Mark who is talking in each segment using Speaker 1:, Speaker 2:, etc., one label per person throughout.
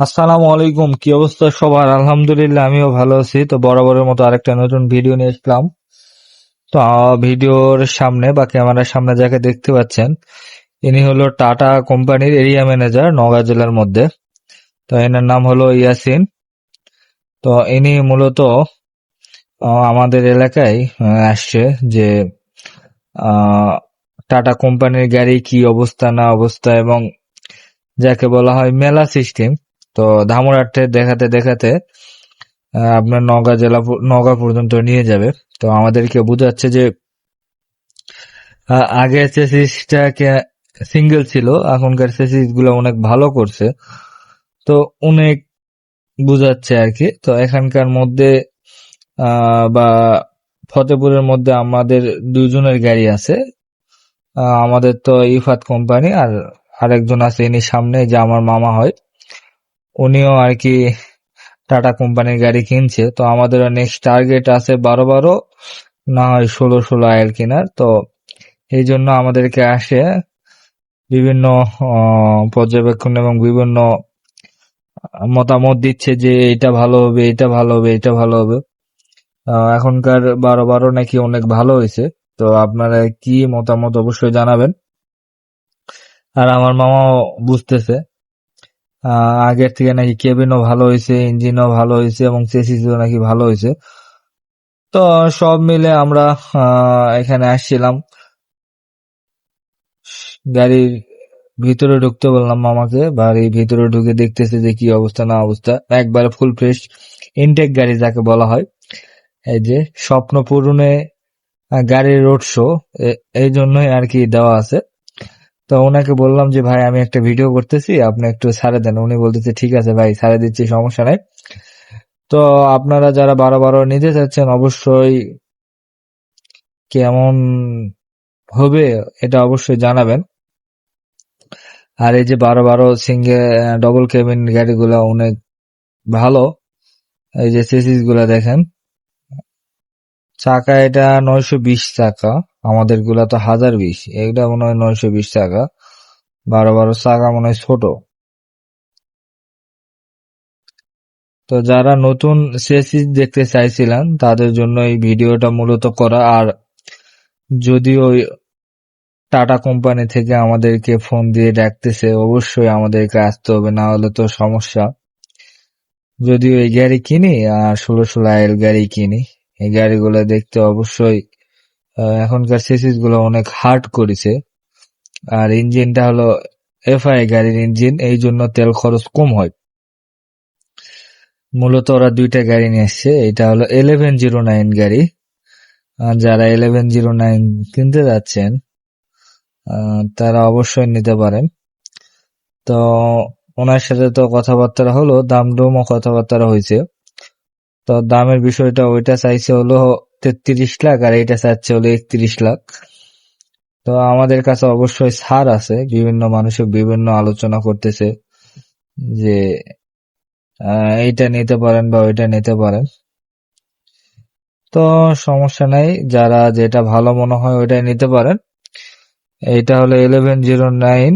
Speaker 1: আসসালামু আলাইকুম, কি অবস্থা সবার? আলহামদুলিল্লাহ, আমিও ভালো আছি। তো বরাবরের মতো আরেকটা নতুন ভিডিও নিয়ে আসলাম। তো ভিডিওর সামনে বা ক্যামেরার সামনে যাকে দেখতে পাচ্ছেন, ইনি হলো টাটা কোম্পানির এরিয়া ম্যানেজার নওগাঁ জেলার মধ্যে। তো এনার নাম হলো ইয়াসিন। তো ইনি মূলত আমাদের এলাকায় আসছে যে টাটা কোম্পানির গাড়ি কি অবস্থা, না অবস্থা এবং যাকে বলা হয় মেলা সিস্টেম। তো ধামরাটে দেখাতে দেখাতে আপনার নওগাঁ জেলা নওগাঁ পর্যন্ত নিয়ে যাবে। তো আমাদেরকে বোঝাচ্ছে যে আগে চেসিসটা সিঙ্গেল ছিল, এখনকার চেসিসগুলো অনেক ভালো করছে। তো অনেক বুঝাচ্ছে আর কি। তো এখানকার মধ্যে বা ফতেপুরের মধ্যে আমাদের দুজনের গাড়ি আছে। আমাদের তো ইফাত কোম্পানি আর আরেকজন আছে ইনি সামনে, যে আমার মামা হয়। উনিও আর কি টাটা কোম্পানির গাড়ি কিনছে। তো আমাদের নেক্সট টার্গেট আছে বারো বারো, না হয় ষোলো ষোলো আয়ের কেনার। তো এই জন্য আমাদেরকে আসে বিভিন্ন পর্যবেক্ষণ এবং বিভিন্ন মতামত দিচ্ছে যে এটা ভালো হবে, এটা ভালো হবে, এটা ভালো হবে। এখনকার বারো বারো নাকি অনেক ভালো হয়েছে। তো আপনারা কি মতামত অবশ্যই জানাবেন। আর আমার মামাও বুঝতেছে। আগের থেকে নাকি কেবিনও ভালো হয়েছে, ইঞ্জিনও ভালো হয়েছে এবং চেসিসও নাকি ভালো হয়েছে। তো সব মিলে আমরা এখানে আসছিলাম। গাড়ির ভিতরে ঢুকতে বললাম মামাকে, বাড়ির ভিতরে ঢুকে দেখতেছে যে কি অবস্থা, না অবস্থা। একবারে ফুল ফ্রেশ ইনটেক গাড়ি যাকে বলা হয়। এই যে স্বপ্ন পূরণে গাড়ির রোড শো এই জন্যই আর কি দেওয়া আছে। তো ওনাকে বললাম যে, ভাই, আমি একটা ভিডিও করতেছি, আপনি একটু ছাড়ে দেন। উনি বলতেছে, ঠিক আছে ভাই, ছাড়ে দিচ্ছি, সমস্যা নাই। তো আপনারা যারা বারো বারো নিতে চাচ্ছেন, অবশ্যই কেমন হবে এটা অবশ্যই জানাবেন। আর এই যে বারো বারো সিঙ্গে ডবল কেবিন গাড়িগুলো অনেক ভালো। এই যে চেসিসগুলা দেখেন। চাকা এটা নয়শো বিশ চাকা। আমাদেরগুলা তো হাজার বিশ। এগুলা মনে হয় নয়শো বিশ চাকা। বারো বারো চাকা মনে হয় ছোট। তো যারা নতুন চেসিস দেখতে চাইছিলেন, তাদের জন্য এই ভিডিওটা মূলত করা। আর যদিও টাটা কোম্পানি থেকে আমাদেরকে ফোন দিয়ে ডাকতেছে, অবশ্যই আমাদেরকে আসতে হবে, না হলে তো সমস্যা। যদিও এই গাড়ি কিনি আর ষোলো ষোলো আয়ের গাড়ি কিনি। এই গাড়িগুলো দেখতে অবশ্যই এখনকার সিসিসগুলো অনেক হার্ড করেছে। আর ইঞ্জিনটা হলো এফআই গাড়ির ইঞ্জিন, এই জন্য তেল খরচ কম হয়। মূলত ওরা দুইটা গাড়ি নিয়ে এসছে, এটা হলো ইলেভেন জিরো নাইন গাড়ি। যারা ইলেভেন জিরো নাইন কিনতে যাচ্ছেন তারা অবশ্যই নিতে পারেন। তো ওনার সাথে তো কথাবার্তা হলো, দাম দমও কথাবার্তা হয়েছে। তো দামের বিষয়টা ওইটা চাইছে হলো তেত্রিশ লাখ আর এইটা চাচ্ছে হলো একত্রিশ লাখ। তো আমাদের কাছে অবশ্যই ছাড় আছে। বিভিন্ন মানুষের বিভিন্ন আলোচনা করতেছে যে এইটা নিতে পারেন বা ওইটা নিতে পারেন। তো সমস্যা নাই, যারা যেটা ভালো মনে হয় ওইটাই নিতে পারেন। এইটা হলো ইলেভেন জিরো নাইন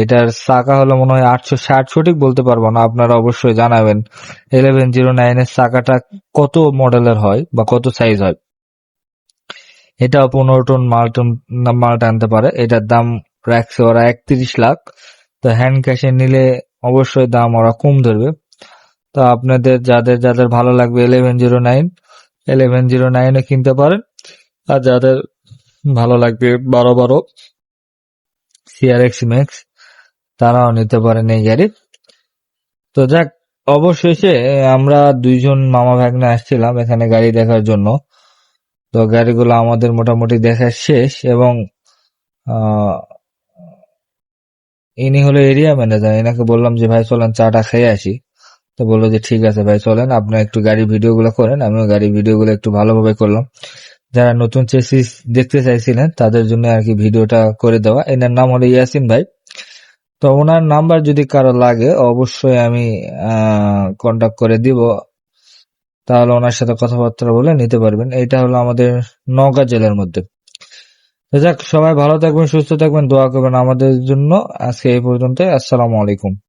Speaker 1: এটার চাকা হলো মনে হয় আটশো ষাট, সঠিক বলতে পারব না, আপনারা অবশ্যই জানাবেন। ইলেভেন জিরো নাইন এর চাকাটা কত মডেলের হয় বা কত সাইজ হয়? এটা পনেরো টন মাল টন মাল টানতে পারে, এটার দাম রাখছে ওরা একত্রিশ লাখ। তো হ্যান্ড ক্যাশে নিলে অবশ্যই দাম ওরা কম ধরবে। তো আপনাদের, যাদের যাদের ভালো লাগবে eleven zero nine eleven zero নাইনে কিনতে পারেন। আর যাদের ভালো লাগবে বারো বারো সিআরএক্স ম্যাক্স তারাও নিতে পারেন এই গাড়ি তো যাক, অবশেষে আমরা দুইজন মামা ভাগ্নে আসছিলাম এখানে গাড়ি দেখার জন্য। তো গাড়িগুলো আমাদের মোটামুটি দেখা শেষ এবং ইনি হলো এরিয়া ম্যানেজার এনাকে বললাম যে, ভাই, চলেন চাটা খেয়ে আসি। তো বলল যে, ঠিক আছে ভাই, চলেন, আপনার একটু গাড়ি ভিডিও গুলো করেন, আমিও গাড়ি ভিডিও গুলো একটু ভালোভাবে করলাম। যারা নতুন চেসিস দেখতে চাইছিলেন, তাদের জন্য আর কি ভিডিওটা করে দেওয়া। এনার নাম হলো ইয়াসিন ভাই। তো ওনার নাম্বার যদি কারও লাগে, অবশ্যই আমি কন্ট্যাক্ট করে দিব। তাহলে ওনার সাথে কথাবার্তা বলে নিতে পারবেন। এটা হলো আমাদের নওগাঁ জেলার মধ্যে। যাক, সবাই ভালো থাকবেন, সুস্থ থাকবেন, দোয়া করবেন আমাদের জন্য। আজকে এই পর্যন্ত আসসালামু আলাইকুম।